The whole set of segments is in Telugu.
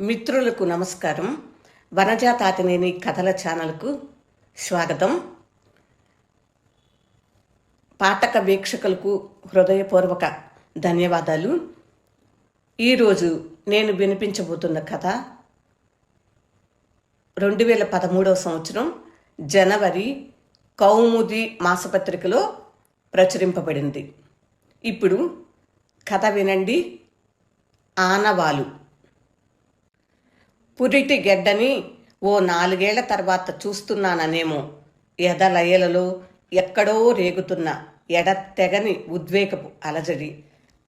మిత్రులకు నమస్కారం. వనజా తాతినేని కథల ఛానల్కు స్వాగతం. పాఠక వీక్షకులకు హృదయపూర్వక ధన్యవాదాలు. ఈరోజు నేను వినిపించబోతున్న కథ రెండు వేల పదమూడవ సంవత్సరం జనవరి కౌముది మాసపత్రికలో ప్రచురింపబడింది. ఇప్పుడు కథ వినండి. ఆనవాలు. పురిటి గెడ్డని ఓ నాలుగేళ్ళ తర్వాత చూస్తున్నాననేమో. ఎదలయలలో ఎక్కడో రేగుతున్న ఎడతెగని ఉద్వేగపు అలజడి.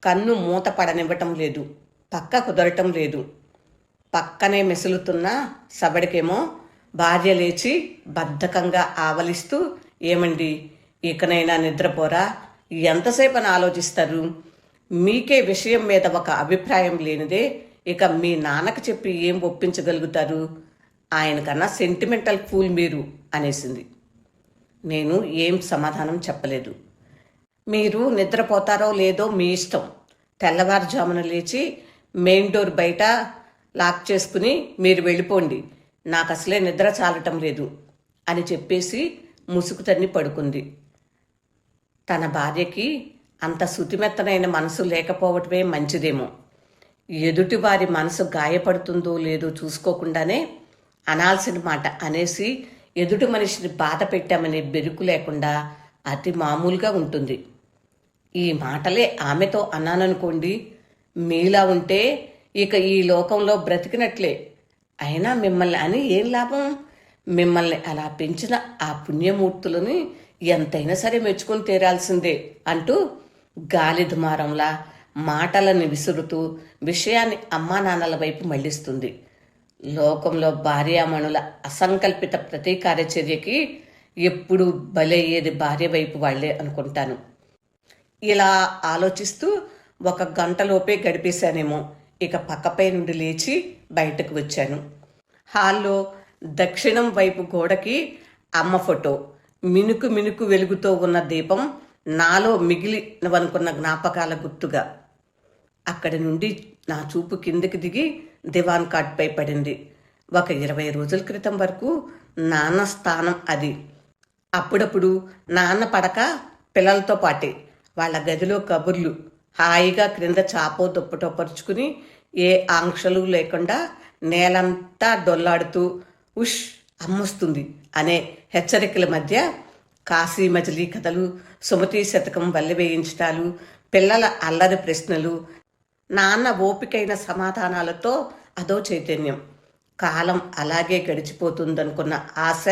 కన్ను మూత పడనివ్వటం లేదు పక్క కుదరటం లేదు. పక్కనే మెసులుతున్న సబడికేమో భార్య లేచి బద్ధకంగా ఆవలిస్తూ ఏమండి ఇకనైనా నిద్రపోరా? ఎంతసేపని ఆలోచిస్తారు? మీకే విషయం మీద ఒక అభిప్రాయం లేనిదే ఇక మీ నాన్నకు చెప్పి ఏం ఒప్పించగలుగుతారు? ఆయనకన్నా సెంటిమెంటల్ ఫూల్ మీరు అనేసింది. నేను ఏం సమాధానం చెప్పలేదు. మీరు నిద్రపోతారో లేదో మీ ఇష్టం. తెల్లవారుజామున లేచి మెయిన్ డోర్ బయట లాక్ చేసుకుని మీరు వెళ్ళిపోండి. నాకు అసలే నిద్ర చాలటం లేదు అని చెప్పేసి ముసుగు తన్ని పడుకుంది. తన భార్యకి అంత శుతిమెత్తనైన మనసు లేకపోవటమే మంచిదేమో. ఎదుటి వారి మనసు గాయపడుతుందో లేదో చూసుకోకుండానే అనాల్సిన మాట అనేసి ఎదుటి మనిషిని బాధ పెట్టామనే బెరుకు లేకుండా అతి మామూలుగా ఉంటుంది. ఈ మాటలే ఆమెతో అన్నాననుకోండి మీలా ఉంటే ఇక ఈ లోకంలో బ్రతికినట్లే. అయినా మిమ్మల్ని అని ఏం లాభం? మిమ్మల్ని అలా పెంచిన ఆ పుణ్యమూర్తులని ఎంతైనా సరే మెచ్చుకొని తీరాల్సిందే అంటూ గాలి దుమారంలా మాటలని విసురుతూ విషయాన్ని అమ్మా నాన్నల వైపు మళ్ళిస్తుంది లోకంలో భార్యామణుల అసంకల్పిత ప్రతీకార చర్యకి ఎప్పుడు బలయ్యేది భార్య వైపు వాళ్ళే అనుకుంటాను. ఇలా ఆలోచిస్తూ ఒక గంటలోపే గడిపేశానేమో. ఇక పక్కపై నుండి లేచి బయటకు వచ్చాను. హాల్లో దక్షిణం వైపు గోడకి అమ్మ ఫోటో. మినుకు మినుకు వెలుగుతో ఉన్న దీపం నాలో మిగిలినవనుకున్న జ్ఞాపకాల గుర్తుగా. అక్కడి నుండి నా చూపు కిందకి దిగి దివాన్ కాట్పై పడింది. ఒక ఇరవై రోజుల క్రితం వరకు నాన్న స్థానం అది. అప్పుడప్పుడు నాన్న పడక పిల్లలతో పాటే వాళ్ళ గదిలో కబుర్లు హాయిగా క్రింద చాపో దుప్పటో పరుచుకుని ఏ ఆంక్షలు లేకుండా నేలంతా డొల్లాడుతూ ఉష్ అమ్మొస్తుంది అనే హెచ్చరికల మధ్య కాశీ మజిలీ కథలు సుమతి శతకం వల్లి వేయించటాలు పిల్లల అల్లరి ప్రశ్నలు నాన్న ఓపికైన సమాధానాలతో అదో చైతన్యం. కాలం అలాగే గడిచిపోతుందనుకున్న ఆశ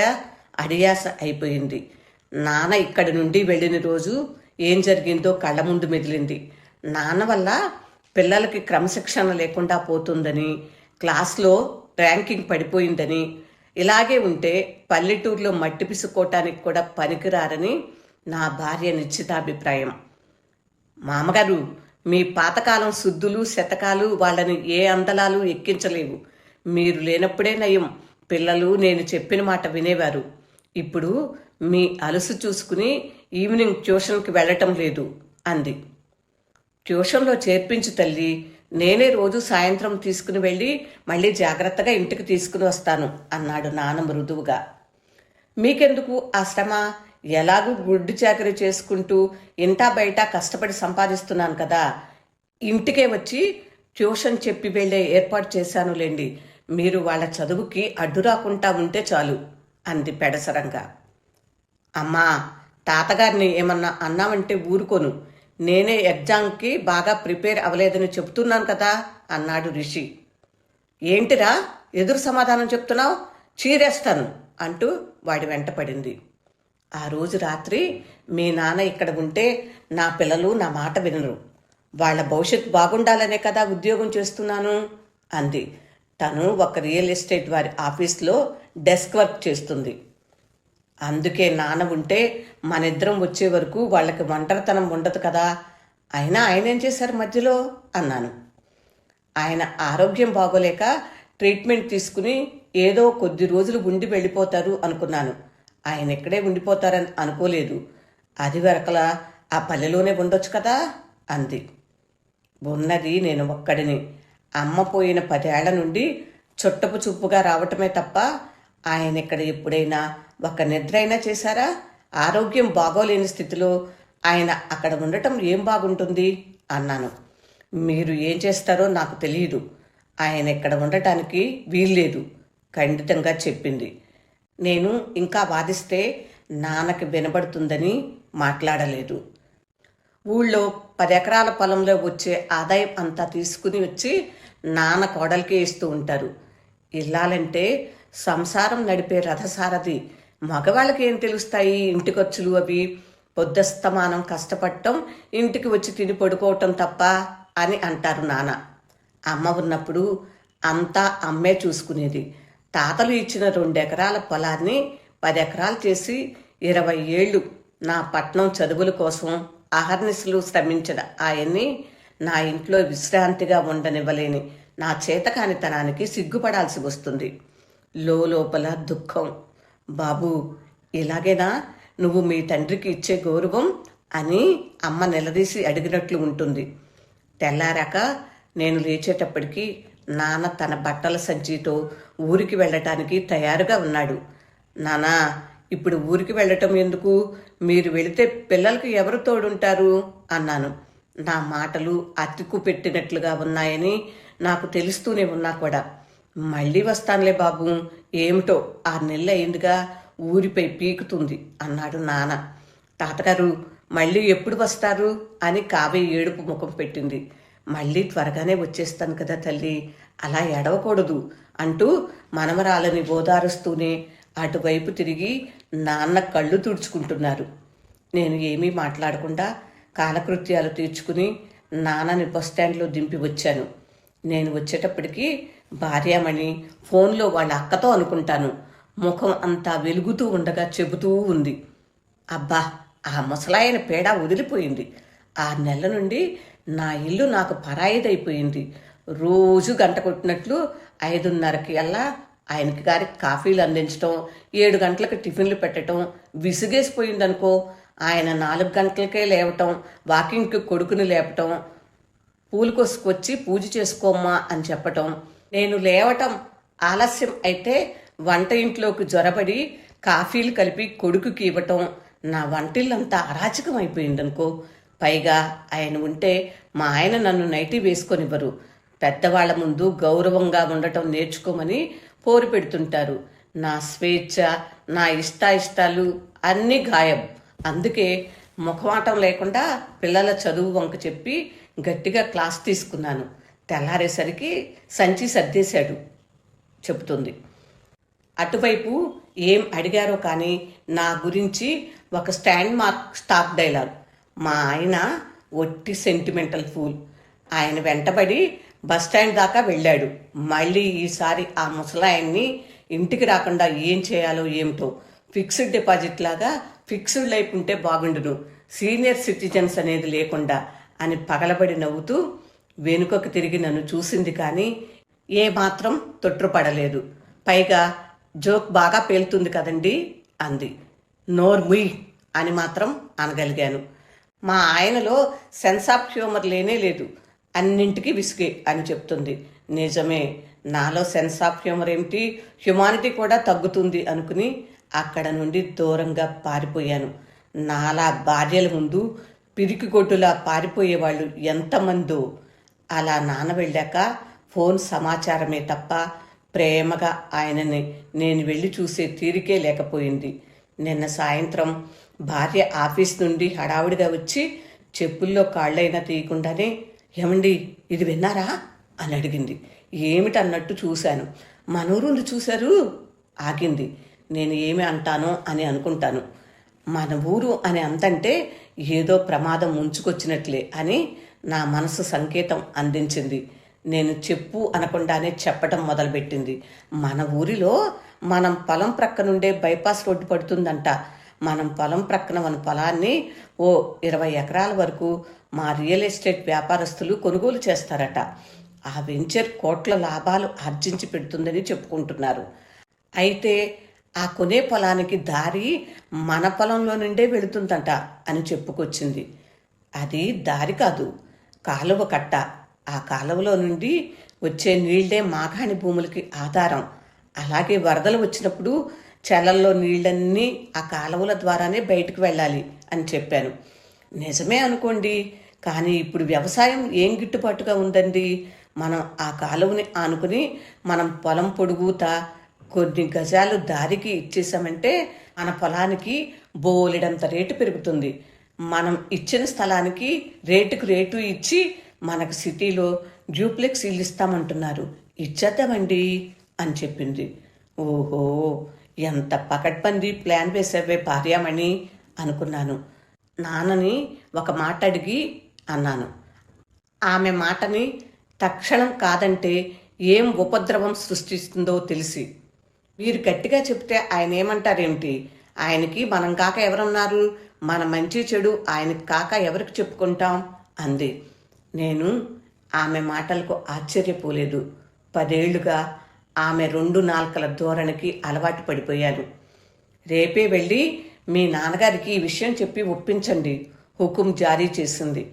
అడియాస అయిపోయింది. నాన్న ఇక్కడి నుండి వెళ్ళిన రోజు ఏం జరిగిందో కళ్ళ ముందు మెదిలింది. నాన్న వల్ల పిల్లలకి క్రమశిక్షణ లేకుండా పోతుందని క్లాస్లో ర్యాంకింగ్ పడిపోయిందని ఇలాగే ఉంటే పల్లెటూరులో మట్టి పిసుకోవటానికి కూడా పనికిరారని నా భార్య నిశ్చితాభిప్రాయం. మామగారు మీ పాతకాలం శుద్ధులు శతకాలు వాళ్ళని ఏ అందలాలు ఎక్కించలేవు. మీరు లేనప్పుడే నయం. పిల్లలు నేను చెప్పిన మాట వినేవారు. ఇప్పుడు మీ అలసు చూసుకుని ఈవినింగ్ ట్యూషన్కి వెళ్ళటం లేదు అంది. ట్యూషన్లో చేర్పించు తల్లి నేనే రోజు సాయంత్రం తీసుకుని వెళ్ళి మళ్ళీ జాగ్రత్తగా ఇంటికి తీసుకుని వస్తాను అన్నాడు నాన్న మృదువుగా మీకెందుకు ఆ శ్రమ? ఎలాగూ గుడ్డు చాకరీ చేసుకుంటూ ఇంటా బయట కష్టపడి సంపాదిస్తున్నాను కదా. ఇంటికే వచ్చి ట్యూషన్ చెప్పి వెళ్ళే ఏర్పాటు చేశానులేండి మీరు వాళ్ళ చదువుకి అడ్డు రాకుండా ఉంటే చాలు అంది పెడసరంగా. అమ్మా తాతగారిని ఏమన్నా అన్నామంటే ఊరుకోను. నేనే ఎగ్జామ్కి బాగా ప్రిపేర్ అవ్వలేదని చెప్తున్నాను కదా అన్నాడు రిషి. ఏంటిరా ఎదురు సమాధానం చెప్తున్నావు? చీరేస్తాను అంటూ వాడి వెంట పడింది. ఆ రోజు రాత్రి మీ నాన్న ఇక్కడ ఉంటే నా పిల్లలు నా మాట వినరు. వాళ్ళ భవిష్యత్తు బాగుండాలనే కదా ఉద్యోగం చేస్తున్నాను అంది. తను ఒక రియల్ ఎస్టేట్ వారి ఆఫీస్లో డెస్క్ వర్క్ చేస్తుంది. అందుకే నాన్న ఉంటే మనిద్దరం వచ్చే వరకు వాళ్ళకి ఒంటరితనం ఉండదు కదా. అయినా ఆయన ఏం చేశారు మధ్యలో? అన్నాను. ఆయన ఆరోగ్యం బాగోలేక ట్రీట్మెంట్ తీసుకుని ఏదో కొద్ది రోజులు ఉండి వెళ్ళిపోతారు అనుకున్నాను. ఆయన ఇక్కడే ఉండిపోతారని అనుకోలేదు. అది వెరకలా ఆ పల్లెలోనే ఉండొచ్చు కదా? అంది. ఉన్నది నేను ఒక్కడిని. అమ్మ పోయిన పదేళ్ళ నుండి చుట్టపు చూపుగా రావటమే తప్ప ఆయన ఇక్కడ ఎప్పుడైనా ఒక నిద్ర అయినా చేశారా? ఆరోగ్యం బాగోలేని స్థితిలో ఆయన అక్కడ ఉండటం ఏం బాగుంటుంది? అన్నాను. మీరు ఏం చేస్తారో నాకు తెలియదు ఆయన ఇక్కడ ఉండటానికి వీల్లేదు ఖండితంగా చెప్పింది. నేను ఇంకా వాదిస్తే నాన్నకి వినబడుతుందని మాట్లాడలేదు. ఊళ్ళో పది ఎకరాల పొలంలో వచ్చే ఆదాయం అంతా తీసుకుని వచ్చి నాన్న కోడలికి ఇస్తూ ఉంటారు. ఇల్లాలంటే సంసారం నడిపే రథసారథి. మగవాళ్ళకి ఏం తెలుస్తాయి? ఇంటి ఖర్చులు అవి. పొద్దస్తమానం కష్టపడటం ఇంటికి వచ్చి తిని పడుకోవటం తప్ప అని అంటారు నాన్న. అమ్మ ఉన్నప్పుడు అంతా అమ్మే చూసుకునేది. తాతలు ఇచ్చిన రెండు ఎకరాల పొలాన్ని పది ఎకరాలు చేసి ఇరవై ఏళ్ళు నా పట్నం చదువుల కోసం అహర్నిశలు శ్రమించిన ఆయన్ని నా ఇంట్లో విశ్రాంతిగా ఉండనివ్వలేని నా చేతకానితనానికి సిగ్గుపడాల్సి వస్తుంది. లోపల దుఃఖం. బాబు ఇలాగేనా? నువ్వు మీ తండ్రికి ఇచ్చే గౌరవం అని అమ్మ నిలదీసి అడిగినట్లు ఉంటుంది. తెల్లారాక నేను లేచేటప్పటికీ నాన్న తన బట్టల సంచితో ఊరికి వెళ్ళటానికి తయారుగా ఉన్నాడు. నానా ఇప్పుడు ఊరికి వెళ్ళటం ఎందుకు? మీరు వెళితే పిల్లలకు ఎవరు తోడుంటారు? అన్నాను. నా మాటలు అతికు పెట్టినట్లుగా ఉన్నాయని నాకు తెలుస్తూనే ఉన్నా కూడా. మళ్ళీ వస్తానులే బాబు. ఏమిటో ఆ నెలలు అయిందిగా ఊరిపై పీకుతుంది అన్నాడు నాన్న. తాతగారు మళ్ళీ ఎప్పుడు వస్తారు? అని కావే ఏడుపు ముఖం పెట్టింది. మళ్ళీ త్వరగానే వచ్చేస్తాను కదా తల్లి అలా ఎడవకూడదు అంటూ మనమరాలని ఓదారుస్తూనే అటువైపు తిరిగి నాన్న కళ్ళు తుడుచుకుంటున్నారు. నేను ఏమీ మాట్లాడకుండా కాలకృత్యాలు తీర్చుకుని నాన్నని బస్ స్టాండ్లో దింపి వచ్చాను. నేను వచ్చేటప్పటికి భార్యామణి ఫోన్లో వాళ్ళ అక్కతో అనుకుంటాను. ముఖం అంతా వెలుగుతూ ఉండగా చెబుతూ ఉంది. అబ్బా ఆ ముసలాయన పేడ వదిలిపోయింది. ఆ నెల నుండి నా ఇల్లు నాకు పరాయిదైపోయింది. రోజు గంట కొట్టినట్లు ఐదున్నరకి అలా ఆయనకి గారికి కాఫీలు అందించటం ఏడు గంటలకు టిఫిన్లు పెట్టడం విసుగేసిపోయిందనుకో ఆయన నాలుగు గంటలకే లేవటం వాకింగ్కి కొడుకుని లేపటం పూలు కోసుకొచ్చి పూజ చేసుకోమ్మా అని చెప్పటం. నేను లేవటం ఆలస్యం అయితే వంట ఇంట్లోకి జ్వరబడి కాఫీలు కలిపి కొడుకుకి ఇవ్వటం నా వంటిల్లంతా అరాచకం అయిపోయిందనుకో పైగా ఆయన ఉంటే మా ఆయన నన్ను నైటీ వేసుకొనివ్వరు. పెద్దవాళ్ళ ముందు గౌరవంగా ఉండటం నేర్చుకోమని పోరు పెడుతుంటారు. నా స్వేచ్ఛ నా ఇష్టాయిష్టాలు అన్నీ గాయం. అందుకే ముఖమాటం లేకుండా పిల్లల చదువు వంక చెప్పి గట్టిగా క్లాస్ తీసుకున్నాను. తెల్లారేసరికి సంచి సర్దేశాడు చెబుతుంది. అటువైపు ఏం అడిగారో కానీ నా గురించి ఒక స్టాండ్ మార్క్ స్టాప్ డైలాగ్. మా ఆయన ఒట్టి సెంటిమెంటల్ ఫూల్ ఆయన వెంటబడి బస్ స్టాండ్ దాకా వెళ్ళాడు. మళ్ళీ ఈసారి ఆ ముసలాయన్ని ఇంటికి రాకుండా ఏం చేయాలో ఏమిటో. ఫిక్స్డ్ డిపాజిట్ లాగా ఫిక్స్డ్ లైఫ్ ఉంటే బాగుండును. సీనియర్ సిటిజన్స్ అనేది లేకుండా అని పగలబడి నవ్వుతూ వెనుకకు తిరిగి నన్ను చూసింది కానీ ఏ మాత్రం తొట్టుపడలేదు పైగా జోక్ బాగా పేలుతుంది కదండి అంది. నోర్ ముయ్ అని మాత్రం అనగలిగాను. మా ఆయనలో సెన్స్ ఆఫ్ హ్యూమర్ లేనే లేదు. అన్నింటికీ విసుగే అని చెప్తుంది. నిజమే నాలో సెన్స్ ఆఫ్ హ్యూమర్ ఏమిటి? హ్యుమానిటీ కూడా తగ్గుతుంది అనుకుని అక్కడ నుండి దూరంగా పారిపోయాను. నాలా భార్యల ముందు పిరికి కొట్టులా పారిపోయే వాళ్ళు ఎంతమందో. అలా నాన్న వెళ్ళాక ఫోన్ సమాచారమే తప్ప ప్రేమగా ఆయనని నేను వెళ్ళి చూసే తీరికే లేకపోయింది. నిన్న సాయంత్రం భార్య ఆఫీస్ నుండి హడావుడిగా వచ్చి చెప్పుల్లో కాళ్ళైనా తీయకుండానే ఏమండి ఇది విన్నారా? అని అడిగింది. ఏమిటన్నట్టు చూశాను. మనూరుని చూశారు? ఆగింది. నేను ఏమి అంటానో అని అనుకుంటాను. మన ఊరు అని అంతంటే ఏదో ప్రమాదం ముంచుకొచ్చినట్లే అని నా మనసు సంకేతం అందించింది. నేను చెప్పు అనకుండానే చెప్పటం మొదలుపెట్టింది. మన ఊరిలో మనం పొలం ప్రక్క నుండే బైపాస్ రోడ్డు పడుతుందంట. మనం పొలం ప్రక్కన మన పొలాన్ని ఓ ఇరవై ఎకరాల వరకు మా రియల్ ఎస్టేట్ వ్యాపారస్తులు కొనుగోలు చేస్తారట. ఆ వెంచర్ కోట్ల లాభాలు ఆర్జించి పెడుతుందని చెప్పుకుంటున్నారు. అయితే ఆ కొనే పొలానికి దారి మన పొలంలో నుండే వెళుతుందంట అని చెప్పుకొచ్చింది. అది దారి కాదు కాలువ కట్ట. ఆ కాలువలో నుండి వచ్చే నీళ్ళే మాగాణి భూములకి ఆధారం. అలాగే వరదలు వచ్చినప్పుడు చెలల్లో నీళ్ళన్నీ ఆ కాలువల ద్వారానే బయటకు వెళ్ళాలి అని చెప్పాను. నిజమే అనుకోండి కానీ ఇప్పుడు వ్యవసాయం ఏం గిట్టుబాటుగా ఉందండి? మనం ఆ కాలువని ఆనుకుని మనం పొలం పొడుగుతా కొన్ని గజాలు దారికి ఇచ్చేసామంటే మన పొలానికి బోలెడంత రేటు పెరుగుతుంది. మనం ఇచ్చిన స్థలానికి రేటుకు రేటు ఇచ్చి మనకు సిటీలో డ్యూప్లెక్స్ ఇల్లు ఇస్తామంటున్నారు. ఇచ్చేద్దామండి అని చెప్పింది. ఓహో! ఎంత పకడ్బందీ ప్లాన్ వేసావే భార్యామణి? అనుకున్నాను. నాన్నని ఒక మాట అడిగి అన్నాను. ఆమె మాటని తక్షణం కాదంటే ఏం ఉపద్రవం సృష్టిస్తుందో తెలిసి. మీరు గట్టిగా చెప్తే ఆయన ఏమంటారేమిటి ఆయనకి మనం కాక ఎవరున్నారు? మన మంచి చెడు ఆయనకి కాక ఎవరికి చెప్పుకుంటాం? అంది. నేను ఆమె మాటలకు ఆశ్చర్యపోలేదు. పదేళ్ళుగా ఆమె రెండు నాల్కల ధోరణికి అలవాటు పడిపోయాను. రేపే వెళ్ళి మీ నాన్నగారికి ఈ విషయం చెప్పి ఒప్పించండి. హుకుం జారీ చేసింది.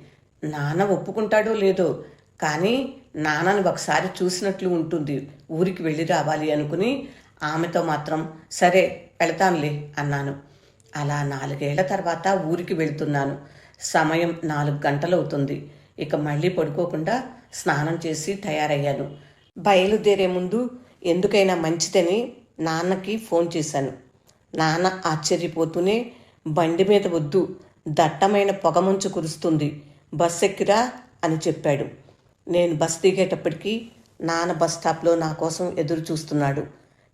నాన్న ఒప్పుకుంటాడో లేదో కానీ నాన్నని ఒకసారి చూసినట్లు ఉంటుంది. ఊరికి వెళ్ళి రావాలి అనుకుని ఆమెతో మాత్రం సరే వెళతానులే అన్నాను. అలా నాలుగేళ్ళ తర్వాత ఊరికి వెళ్తున్నాను. సమయం నాలుగు గంటలవుతుంది. ఇక మళ్ళీ పడుకోకుండా స్నానం చేసి తయారయ్యాను. బయలుదేరే ముందు ఎందుకైనా మంచిదని నాన్నకి ఫోన్ చేశాను. నాన్న ఆశ్చర్యపోతూనే బండి మీద వద్దు దట్టమైన పొగమంచు కురుస్తుంది బస్ ఎక్కిరా అని చెప్పాడు. నేను బస్ దిగేటప్పటికీ నాన్న బస్ స్టాప్లో నా కోసం ఎదురు చూస్తున్నాడు.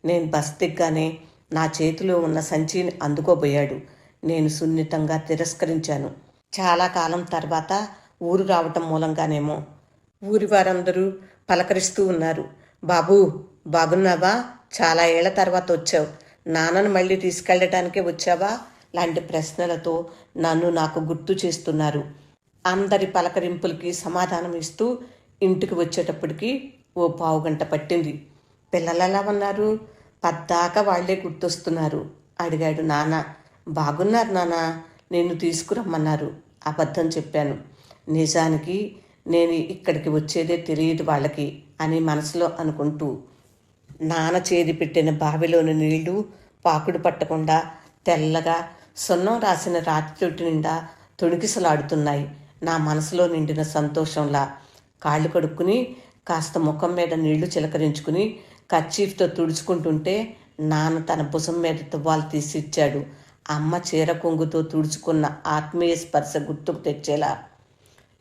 నేను బస్ దిగ్గానే నా చేతిలో ఉన్న సంచిని అందుకోబోయాడు. నేను సున్నితంగా తిరస్కరించాను. చాలా కాలం తర్వాత ఊరు రావటం మూలంగానేమో. ఊరి వారందరూ పలకరిస్తూ ఉన్నారు. బాబూ బాగున్నావా చాలా ఏళ్ళ తర్వాత వచ్చావు. నాన్నను మళ్ళీ తీసుకెళ్ళటానికే వచ్చావా? లాంటి ప్రశ్నలతో నన్ను నాకు గుర్తు చేస్తున్నారు. అందరి పలకరింపులకి సమాధానం ఇస్తూ ఇంటికి వచ్చేటప్పటికి ఓ పావు గంట పట్టింది. పిల్లలు ఎలా ఉన్నారు? పద్దాక వాళ్ళే గుర్తొస్తున్నారు. అడిగాడు నాన్న. బాగున్నారు నాన్న. నేను తీసుకురమ్మన్నారు. అబద్ధం చెప్పాను. నిజానికి నేను ఇక్కడికి వచ్చేదే తెలియదు వాళ్ళకి అని మనసులో అనుకుంటూ నాన్న చేది పెట్టిన బావిలోని నీళ్ళు పాకుడు పట్టకుండా తెల్లగా సున్నం రాసిన రాతి తొట్టి నిండా తొణికిసలాడుతున్నాయి. నా మనసులో నిండిన సంతోషంలా కాళ్ళు కడుక్కుని కాస్త ముఖం మీద నీళ్ళు చిలకరించుకుని కచ్చీఫ్తో తుడుచుకుంటుంటే నాన్న తన భుజం మీద తువ్వాలు తీసి ఇచ్చాడు అమ్మ చీర కొంగుతో తుడుచుకున్న ఆత్మీయ స్పర్శ గుర్తుకు తెచ్చేలా.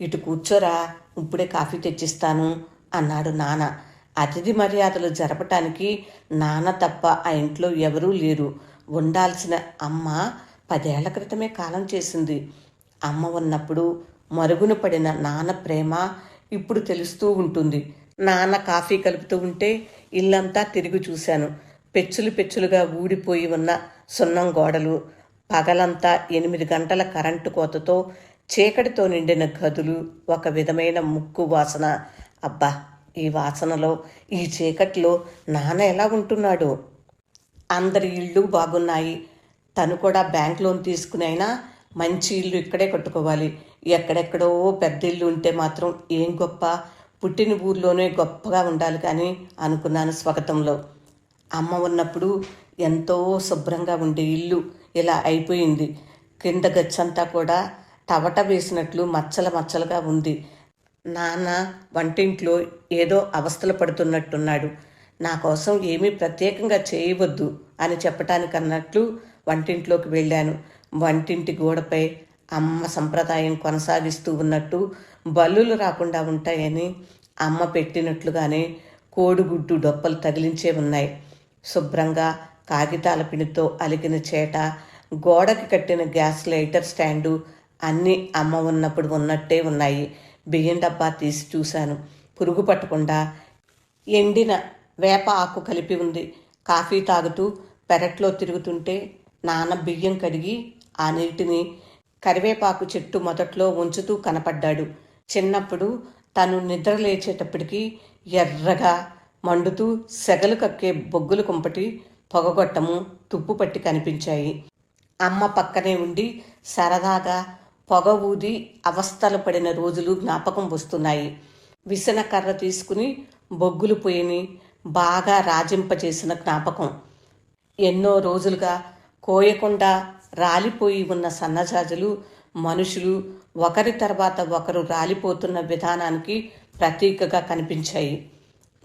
ఇటు కూర్చోరా ఇప్పుడే కాఫీ తెచ్చిస్తాను అన్నాడు నాన్న. అతిథి మర్యాదలు జరపటానికి నాన్న తప్ప ఆ ఇంట్లో ఎవరూ లేరు. ఉండాల్సిన అమ్మ పదేళ్ళ క్రితమే కాలం చేసింది. అమ్మ ఉన్నప్పుడు మరుగున పడిన నాన్న ప్రేమ ఇప్పుడు తెలుస్తూ ఉంటుంది. నాన్న కాఫీ కలుపుతూ ఉంటే ఇల్లంతా తిరిగి చూశాను. పెచ్చులు పెచ్చులుగా ఊడిపోయి ఉన్న సున్నం గోడలు పగలంతా ఎనిమిది గంటల కరెంటు కోతతో చీకటితో నిండిన గదులు ఒక విధమైన ముక్కు వాసన. అబ్బా! ఈ వాసనలో ఈ చీకట్లో నాన్న ఎలా ఉంటున్నాడు? అందరి ఇళ్ళు బాగున్నాయి. తను కూడా బ్యాంక్ లోన్ తీసుకుని అయినా మంచి ఇల్లు ఇక్కడే కట్టుకోవాలి. ఎక్కడెక్కడో పెద్ద ఇల్లు ఉంటే మాత్రం ఏం గొప్ప? పుట్టిన ఊర్లోనే గొప్పగా ఉండాలి కానీ అనుకున్నాను స్వాగతంలో. అమ్మ ఉన్నప్పుడు ఎంతో శుభ్రంగా ఉండే ఇల్లు ఇలా అయిపోయింది. కింద గచ్చంతా కూడా టవట వేసినట్లు మచ్చల మచ్చలుగా ఉంది. నాన్న వంటింట్లో ఏదో అవస్థలు పడుతున్నట్టున్నాడు. నా కోసం ఏమీ ప్రత్యేకంగా చేయవద్దు అని చెప్పటానికన్నట్లు వంటింట్లోకి వెళ్ళాను. వంటింటి గోడపై అమ్మ సంప్రదాయం కొనసాగిస్తూ ఉన్నట్టు బల్లులు రాకుండా ఉంటాయని అమ్మ పెట్టినట్లుగానే కోడిగుడ్డు డొప్పలు తగిలించే ఉన్నాయి. శుభ్రంగా కాగితాల పినితో అలికిన చేట గోడకి కట్టిన గ్యాస్ లైటర్ స్టాండు అన్నీ అమ్మ ఉన్నప్పుడు ఉన్నట్టే ఉన్నాయి. బియ్యం డబ్బా తీసి చూశాను. పురుగు పట్టకుండా ఎండిన వేప ఆకు కలిపి ఉంది. కాఫీ తాగుతూ పెరట్లో తిరుగుతుంటే నాన్న బియ్యం కడిగి ఆ నీటిని కరివేపాకు చెట్టు మొదట్లో ఉంచుతూ కనపడ్డాడు. చిన్నప్పుడు తను నిద్ర లేచేటప్పటికీ ఎర్రగా మండుతూ సెగలు కక్కే బొగ్గులు కుంపటి పొగగొట్టము తుప్పు పట్టి కనిపించాయి. అమ్మ పక్కనే ఉండి సరదాగా పొగ ఊది అవస్థలు పడిన రోజులు జ్ఞాపకం వస్తున్నాయి. విసన కర్ర తీసుకుని బొగ్గులు పొయ్యిని బాగా రాజింపజేసిన జ్ఞాపకం. ఎన్నో రోజులుగా కోయకుండా రాలిపోయి ఉన్న సన్నజాజులు మనుషులు ఒకరి తర్వాత ఒకరు రాలిపోతున్న విధానానికి ప్రతీకగా కనిపించాయి.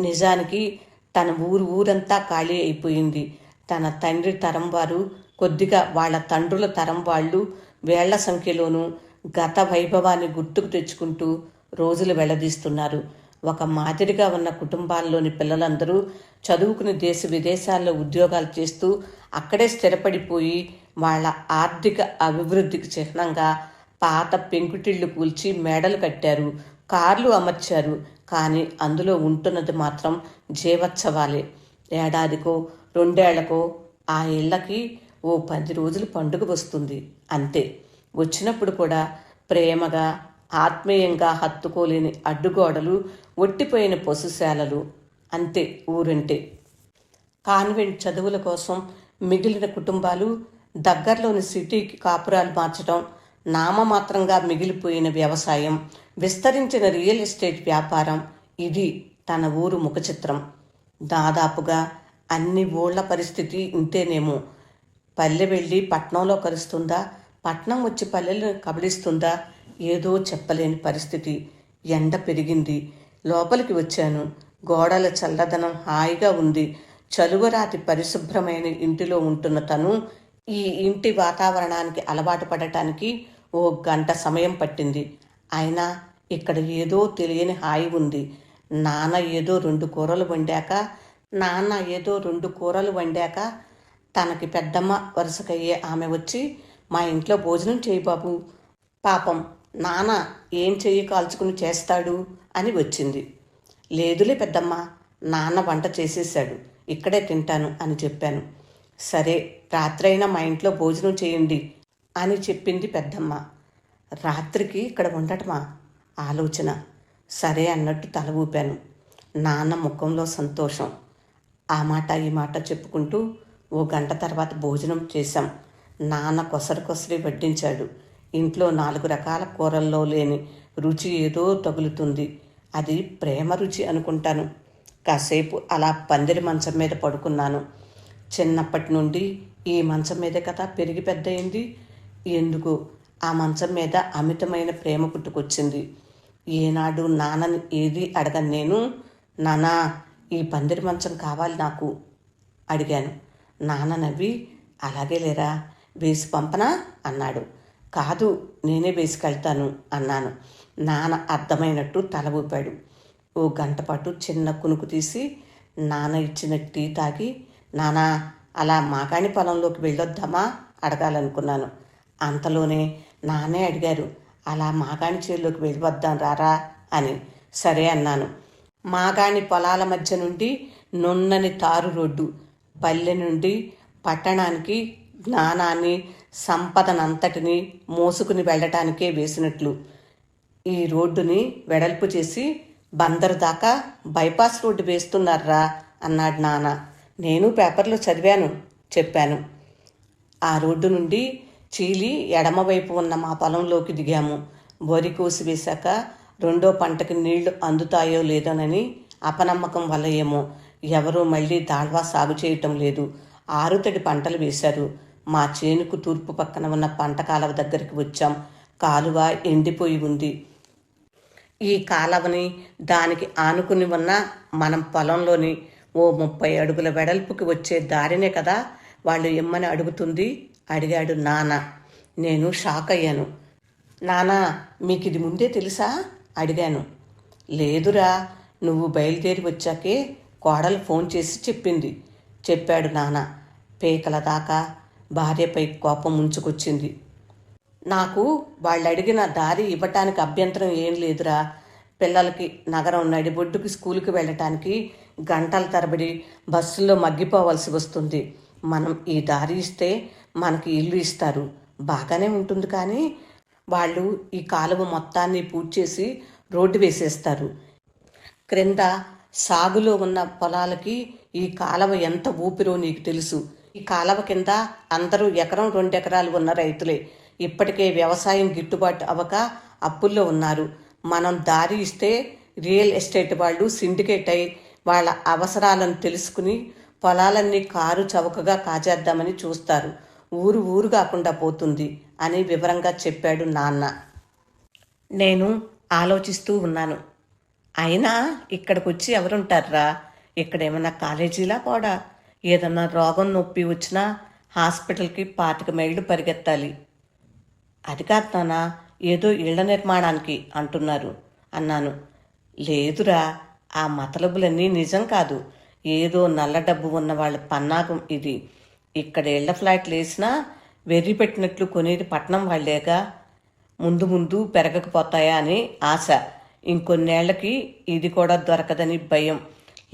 నిజానికి తన ఊరు ఊరంతా ఖాళీ అయిపోయింది. తన తండ్రి తరం వారు కొద్దిగా వాళ్ళ తండ్రుల తరం వాళ్ళు వేళ్ళ సంఖ్యలోనూ గత వైభవాన్ని గుర్తుకు తెచ్చుకుంటూ రోజులు వెళ్ళదీస్తున్నారు. ఒక మాదిరిగా ఉన్న కుటుంబాల్లోని పిల్లలందరూ చదువుకుని దేశ విదేశాల్లో ఉద్యోగాలు చేస్తూ అక్కడే స్థిరపడిపోయి వాళ్ళ ఆర్థిక అభివృద్ధికి చిహ్నంగా పాత పెంకుటిళ్ళు కూల్చి మేడలు కట్టారు కార్లు అమర్చారు. కానీ అందులో ఉంటున్నది మాత్రం జీవోత్సవాలే. ఏడాదికో రెండేళ్ళకో ఆ ఇళ్ళకి ఓ పది రోజులు పండుగ వస్తుంది. అంతే. వచ్చినప్పుడు కూడా ప్రేమగా ఆత్మీయంగా హత్తుకోలేని అడ్డుగోడలు ఒట్టిపోయిన పశుశాలలు. అంతే ఊరంటే. కాన్వెంట్ చదువుల కోసం మిగిలిన కుటుంబాలు దగ్గరలోని సిటీకి కాపురాలు మార్చడం నామమాత్రంగా మిగిలిపోయిన వ్యవసాయం విస్తరించిన రియల్ ఎస్టేట్ వ్యాపారం ఇది తన ఊరు ముఖచిత్రం. దాదాపుగా అన్ని ఊళ్ళ పరిస్థితి ఇంతేనేమో. పల్లె వెళ్ళి పట్నంలో కలుస్తుందా? పట్నం వచ్చి పల్లెలు కబలిస్తుందా ఏదో చెప్పలేని పరిస్థితి. ఎండ పెరిగింది. లోపలికి వచ్చాను. గోడల చల్లదనం హాయిగా ఉంది. చలువరాతి పరిశుభ్రమైన ఇంటిలో ఉంటున్న తను ఈ ఇంటి వాతావరణానికి అలవాటు పడటానికి ఓ గంట సమయం పట్టింది. అయినా ఇక్కడ ఏదో తెలియని హాయి ఉంది. నాన్న ఏదో రెండు కూరలు వండాక నాన్న ఏదో రెండు కూరలు వండాక తనకి పెద్దమ్మ వరుసకయ్యే ఆమె వచ్చి మా ఇంట్లో భోజనం చేయి బాబు. పాపం నాన్న ఏం చెయ్యి కాల్చుకుని చేస్తాడు? అని వచ్చింది. లేదులే పెద్దమ్మ నాన్న వంట చేసేసాడు ఇక్కడే తింటాను అని చెప్పాను. సరే రాత్రైనా మా ఇంట్లో భోజనం చేయండి అని చెప్పింది పెద్దమ్మ. రాత్రికి ఇక్కడ ఉండటమా ఆలోచన. సరే అన్నట్టు తల ఊపాను. నాన్న ముఖంలో సంతోషం. ఆ మాట ఈ మాట చెప్పుకుంటూ ఓ గంట తర్వాత భోజనం చేశాం. నాన్న కొసరి కొసరి వడ్డించాడు. ఇంట్లో నాలుగు రకాల కూరల్లో లేని రుచి ఏదో తగులుతుంది. అది ప్రేమ రుచి అనుకుంటాను. కాసేపు అలా పందిరి మంచం మీద పడుకున్నాను. చిన్నప్పటి నుండి ఈ మంచం మీదే కదా పెరిగి పెద్దయింది. ఎందుకు? ఆ మంచం మీద అమితమైన ప్రేమ పుట్టుకొచ్చింది. ఏనాడు నాన్నని ఏది అడగను నేను? నానా ఈ పందిరి మంచం కావాలి నాకు అడిగాను. నాన్న నవ్వి అలాగే లేరా వేసి పంపనా? అన్నాడు. కాదు నేనే వేసుకెళ్తాను అన్నాను. నాన్న అర్థమైనట్టు తల ఊపాడు. ఓ గంట పాటు చిన్న కునుకు తీసి నాన్న ఇచ్చిన టీ తాగి నానా అలా మాగాణి పొలంలోకి వెళ్ళొద్దామా? అడగాలనుకున్నాను. అంతలోనే నానే అడిగారు అలా మాగాణి చేరులోకి వెళ్ళివద్దాం రారా? అని. సరే అన్నాను. మాగాణి పొలాల మధ్య నుండి నున్నని తారు రోడ్డు. పల్లె నుండి పట్టణానికి జ్ఞానాన్ని సంపదనంతటిని మోసుకుని వెళ్ళటానికే వేసినట్లు. ఈ రోడ్డుని వెడల్పు చేసి బందరు దాకా బైపాస్ రోడ్డు వేస్తున్నారా అన్నాడు నాన్న. నేను పేపర్లో చదివాను చెప్పాను. ఆ రోడ్డు నుండి చీలి ఎడమవైపు ఉన్న మా పొలంలోకి దిగాము. వరి కోసి వేశాక రెండో పంటకి నీళ్ళు అందుతాయో లేదోనని అపనమ్మకం వల్ల ఏమో ఎవరూ మళ్ళీ దాళ్వా సాగు చేయటం లేదు. ఆరుతడి పంటలు వేశారు. మా చేనుకు తూర్పు పక్కన ఉన్న పంట కాలువ దగ్గరికి వచ్చాం. కాలువ ఎండిపోయి ఉంది. ఈ కాలవని దానికి ఆనుకుని ఉన్న మనం పొలంలోని ఓ ముప్పై అడుగుల వెడల్పుకి వచ్చే దారినే కదా వాళ్ళు ఇమ్మని అడుగుతుంది. అడిగాడు నాన్న. నేను షాక్ అయ్యాను. నానా మీకు ఇది ముందే తెలుసా? అడిగాను. లేదురా నువ్వు బయలుదేరి వచ్చాకే కోడలు ఫోన్ చేసి చెప్పింది. చెప్పాడు నాన్న. పేకల దాకా భార్యపై కోపం ముంచుకొచ్చింది. నాకు వాళ్ళు అడిగిన దారి ఇవ్వటానికి అభ్యంతరం ఏం లేదురా. పిల్లలకి నగరం నడిబొడ్డుకి స్కూల్కి వెళ్ళటానికి గంటల తరబడి బస్సుల్లో మగ్గిపోవలసి వస్తుంది. మనం ఈ దారి ఇస్తే మనకి ఇల్లు ఇస్తారు. బాగానే ఉంటుంది కానీ వాళ్ళు ఈ కాలువ మొత్తాన్ని పూడ్చేసి చేసి రోడ్డు వేసేస్తారు. క్రింద సాగులో ఉన్న పొలాలకి ఈ కాలవ ఎంత ఊపిరో నీకు తెలుసు. ఈ కాలవ కింద అందరూ ఎకరం రెండు ఎకరాలు ఉన్న రైతులే. ఇప్పటికే వ్యవసాయం గిట్టుబాటు అవ్వక అప్పుల్లో ఉన్నారు. మనం దారి ఇస్తే రియల్ ఎస్టేట్ వాళ్ళు సిండికేట్ అయి వాళ్ళ అవసరాలను తెలుసుకుని పొలాలన్నీ కారు చౌకగా కాజేద్దామని చూస్తారు. ఊరు ఊరు కాకుండా పోతుంది అని వివరంగా చెప్పాడు నాన్న. నేను ఆలోచిస్తూ ఉన్నాను. అయినా ఇక్కడికి వచ్చి ఎవరుంటారా ఇక్కడ ఏమన్నా కాలేజీలా కూడా ఏదన్నా రోగం నొప్పి వచ్చినా హాస్పిటల్కి పాతిక మైళ్ళు పరిగెత్తాలి. అది కాదు ఏదో ఇళ్ళ నిర్మాణానికి అంటున్నారు అన్నాను. లేదురా ఆ మతలబులన్నీ నిజం కాదు. ఏదో నల్ల డబ్బు ఉన్న వాళ్ళ పన్నాగం ఇది. ఇక్కడ ఇళ్ళ ఫ్లాట్లు వేసినా వెర్రి పెట్టినట్లు కొనేది పట్నం వాళ్ళేగా ముందు ముందు పెరగకపోతాయా అని ఆశ. ఇంకొన్నేళ్ళకి ఇది కూడా దొరకదని భయం.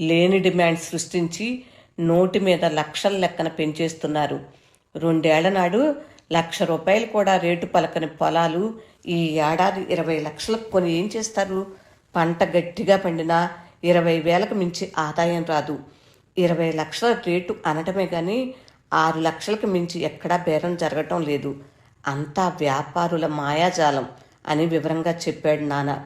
లేని డిమాండ్ సృష్టించి నోటి మీద లక్షల లెక్కన పెంచేస్తున్నారు. రెండేళ్ళ నాడు లక్ష రూపాయలు కూడా రేటు పలకని పొలాలు ఈ ఏడాది ఇరవై లక్షలకు కొని ఏం చేస్తారు? పంట గట్టిగా పండినా ఇరవై వేలకు మించి ఆదాయం రాదు. ఇరవై లక్షల రేటు అనటమే కానీ ఆరు లక్షలకు మించి ఎక్కడా బేరం జరగటం లేదు. అంతా వ్యాపారుల మాయాజాలం అని వివరంగా చెప్పాడు నాన్న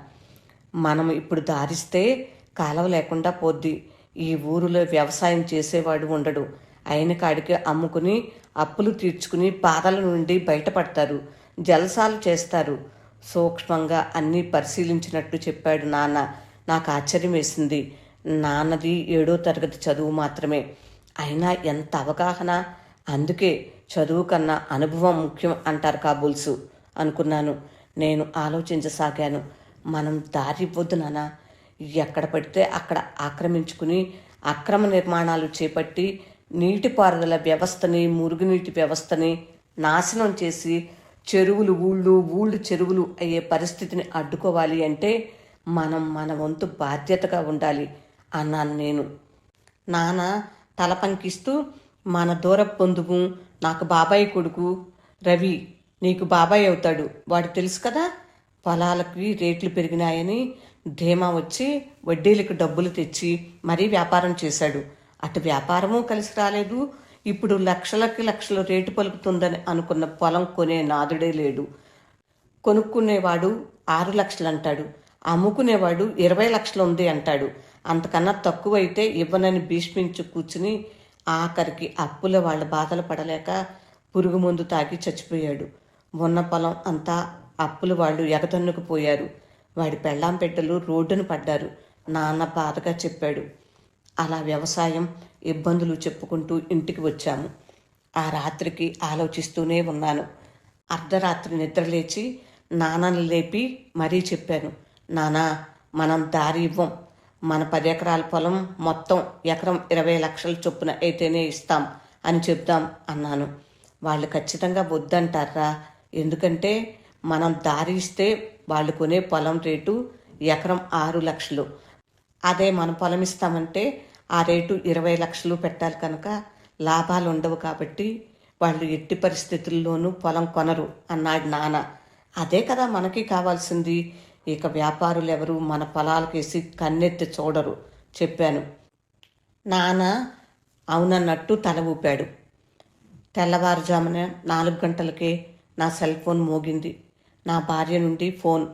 మనం ఇప్పుడు దారిస్తే కాలవ లేకుండా పోద్ది. ఈ ఊరిలో వ్యవసాయం చేసేవాడు ఉండడు. అయిన కాడికి అమ్ముకుని అప్పులు తీర్చుకుని బాధల నుండి బయటపడతారు. జలసాలు చేస్తారు. సూక్ష్మంగా అన్నీ పరిశీలించినట్టు చెప్పాడు నాన్న. నాకు ఆశ్చర్యం వేసింది. నాన్నది ఏడో తరగతి చదువు మాత్రమే. అయినా ఎంత అవగాహన? అందుకే చదువు కన్నా అనుభవం ముఖ్యం అంటారు కాబుల్సు అనుకున్నాను. నేను ఆలోచించసాగాను. మనం దారి ఎక్కడ పడితే అక్కడ ఆక్రమించుకుని అక్రమ నిర్మాణాలు చేపట్టి నీటిపారుదల వ్యవస్థని మురుగునీటి వ్యవస్థని నాశనం చేసి చెరువులు ఊళ్ళు ఊళ్ళు చెరువులు అయ్యే పరిస్థితిని అడ్డుకోవాలి అంటే మనం మన వంతు బాధ్యతగా ఉండాలి అన్నాను నేను. నాన్న తల పంకిస్తూ మన దూర పొందుము నాకు బాబాయ్ కొడుకు రవి నీకు బాబాయ్ అవుతాడు. వాడు తెలుసు కదా? పొలాలకి రేట్లు పెరిగినాయని ధీమా వచ్చి వడ్డీలకు డబ్బులు తెచ్చి మరీ వ్యాపారం చేశాడు. అటు వ్యాపారము కలిసి రాలేదు. ఇప్పుడు లక్షలకి లక్షలు రేటు పలుకుతుందని అనుకున్న పొలం కొనే నాదుడే లేడు. కొనుక్కునేవాడు ఆరు లక్షలు అంటాడు అమ్ముకునేవాడు ఇరవై లక్షలు ఉంది అంటాడు. అంతకన్నా తక్కువైతే ఇవ్వనని భీష్మించి కూర్చుని ఆఖరికి అప్పుల వాళ్ళ బాధలు పడలేక పురుగు మందు తాగి చచ్చిపోయాడు. ఉన్న పొలం అంతా అప్పులు వాళ్ళు ఎగతన్నుకుపోయారు వాడి పెళ్ళాం పెట్టెలు రోడ్డును పడ్డారు. నాన్న బాధగా చెప్పాడు. అలా వ్యవసాయం ఇబ్బందులు చెప్పుకుంటూ ఇంటికి వచ్చాము ఆ రాత్రికి ఆలోచిస్తూనే ఉన్నాను. అర్ధరాత్రి నిద్రలేచి నాన్నని లేపి మరీ చెప్పాను. నానా మనం దారి ఇవ్వం. మన పది ఎకరాల పొలం మొత్తం ఎకరం ఇరవై లక్షల చొప్పున అయితేనే ఇస్తాం అని చెప్దాం అన్నాను. వాళ్ళు ఖచ్చితంగా వద్దంటారా? ఎందుకంటే మనం దారి ఇస్తే వాళ్ళు కొనే పొలం రేటు ఎకరం ఆరు లక్షలు. అదే మన పొలం ఇస్తామంటే ఆ రేటు ఇరవై లక్షలు పెట్టాలి కనుక లాభాలు ఉండవు కాబట్టి వాళ్ళు ఎట్టి పరిస్థితుల్లోనూ పొలం కొనరు అన్నాడు నాన్న. అదే కదా మనకి కావాల్సింది. ఇక వ్యాపారులు ఎవరు మన పొలాలకేసి కన్నెత్తి చూడరు చెప్పాను. నాన్న అవునన్నట్టు తల ఊపాడు. తెల్లవారుజామున నాలుగు గంటలకే నా సెల్ ఫోన్ మోగింది. నా భార్య నుండి ఫోన్.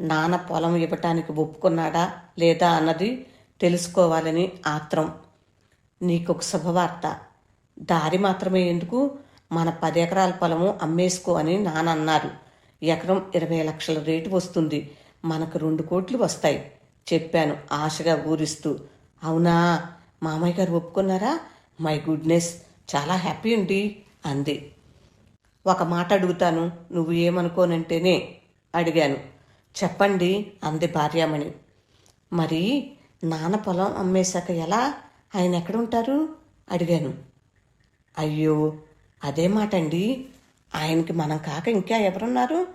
నాన్న పొలం ఇవ్వటానికి ఒప్పుకున్నాడా లేదా అన్నది తెలుసుకోవాలని ఆత్రం. నీకొక శుభవార్త. దారి మాత్రమే ఎందుకు? మన పది ఎకరాల పొలము అమ్మేసుకో అని నాన్న అన్నారు ఎకరం ఇరవై లక్షల రేటు వస్తుంది. మనకు రెండు కోట్లు వస్తాయి. చెప్పాను ఆశగా ఊరిస్తూ. అవునా? మామయ్య గారు ఒప్పుకున్నారా? My goodness. చాలా హ్యాపీ అండి అంది. ఒక మాట అడుగుతాను నువ్వు ఏమనుకోనంటేనే అడిగాను. చెప్పండి అంది భార్యామణి. మరి నాన్న పొలం అమ్మేశాక ఎలా? ఆయన ఎక్కడుంటారు? అడిగాను. అయ్యో అదే మాట అండి ఆయనకి మనం కాక ఇంకా ఎవరున్నారు?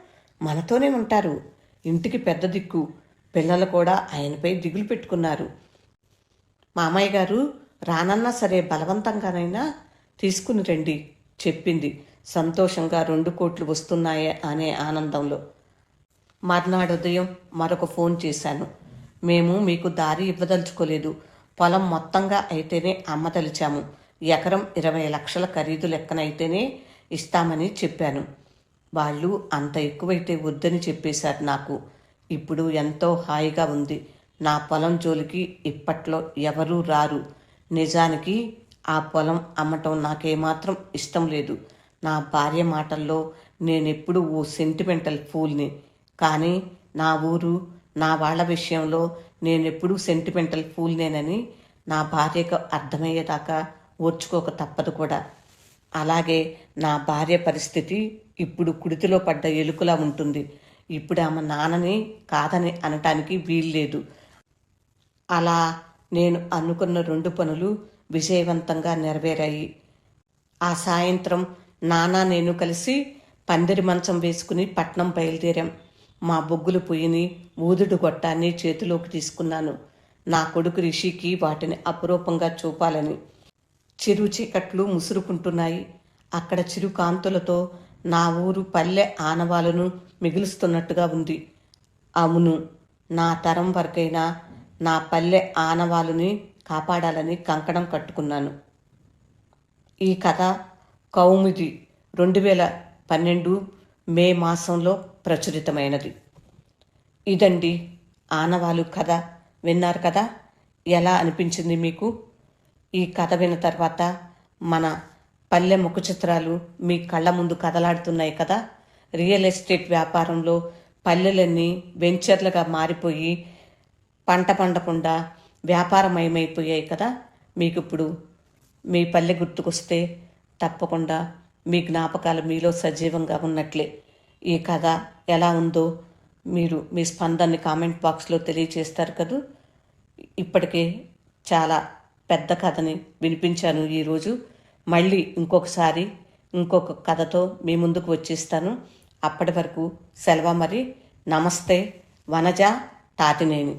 మనతోనే ఉంటారు. ఇంటికి పెద్ద దిక్కు. పిల్లలు కూడా ఆయనపై దిగులు పెట్టుకున్నారు. మామయ్య గారు రానన్నా సరే బలవంతంగానైనా తీసుకుని రండి చెప్పింది. సంతోషంగా రెండు కోట్లు వస్తున్నాయే అనే ఆనందంలో. మర్నాడు ఉదయం మరొక ఫోన్ చేశాను. మేము మీకు దారి ఇవ్వదలుచుకోలేదు. పొలం మొత్తంగా అయితేనే అమ్మదలిచాము ఎకరం ఇరవై లక్షల ఖరీదు లెక్కనైతేనే ఇస్తామని చెప్పాను. వాళ్ళు అంత ఎక్కువైతే వద్దని చెప్పేశారు నాకు. ఇప్పుడు ఎంతో హాయిగా ఉంది. నా పొలం జోలికి ఇప్పట్లో ఎవరూ రారు. నిజానికి ఆ పొలం అమ్మటం నాకేమాత్రం ఇష్టం లేదు. నా భార్య మాటల్లో నేనెప్పుడు ఓ సెంటిమెంటల్ ఫూల్ని కానీ నా ఊరు నా వాళ్ళ విషయంలో నేనెప్పుడూ సెంటిమెంటల్ ఫూల్నేనని నా భార్యకు అర్థమయ్యేదాకా ఓర్చుకోక తప్పదు కూడా. అలాగే నా భార్య పరిస్థితి ఇప్పుడు కుడితిలో పడ్డ ఎలుకలా ఉంటుంది. ఇప్పుడు ఆమె నాన్నని కాదని అనటానికి వీల్లేదు. అలా నేను అనుకున్న రెండు పనులు విజయవంతంగా నెరవేరాయి. ఆ సాయంత్రం నాన్న నేను కలిసి పందిరి మంచం వేసుకుని పట్నం బయలుదేరాం. మా బొగ్గులు పొయ్యిని ఊదుడు గొట్టాన్ని చేతిలోకి తీసుకున్నాను. నా కొడుకు రిషికి వాటిని అపురూపంగా చూపాలని. చిరు చీకట్లు ముసురుకుంటున్నాయి. అక్కడ చిరు కాంతులతో నా ఊరు పల్లె ఆనవాలను మిగులుస్తున్నట్టుగా ఉంది. అవును నా తరం వరకైనా నా పల్లె ఆనవాలుని కాపాడాలని కంకణం కట్టుకున్నాను. ఈ కథ కౌముది రెండు వేల పన్నెండు మే మాసంలో ప్రచురితమైనది. ఇదండి ఆనవాలు కథ. విన్నారు కదా? ఎలా అనిపించింది మీకు? ఈ కథ విన్న తర్వాత మన పల్లె ముఖ చిత్రాలు మీ కళ్ళ ముందు కదలాడుతున్నాయి కదా? రియల్ ఎస్టేట్ వ్యాపారంలో పల్లెలన్నీ వెంచర్లుగా మారిపోయి పంట పండకుండా వ్యాపారమయమైపోయాయి కదా? మీకు ఇప్పుడు మీ పల్లె గుర్తుకొస్తే తప్పకుండా మీ జ్ఞాపకాలు మీలో సజీవంగా ఉన్నట్లే. ఈ కథ ఎలా ఉందో మీరు మీ స్పందనని కామెంట్ బాక్స్లో తెలియచేస్తారు కదూ? ఇప్పటికే చాలా పెద్ద కథని వినిపించాను ఈరోజు మళ్ళీ ఇంకొకసారి ఇంకొక కథతో మీ ముందుకు వచ్చేస్తాను. అప్పటి వరకు సెలవు మరి. నమస్తే వనజ తాతినేని.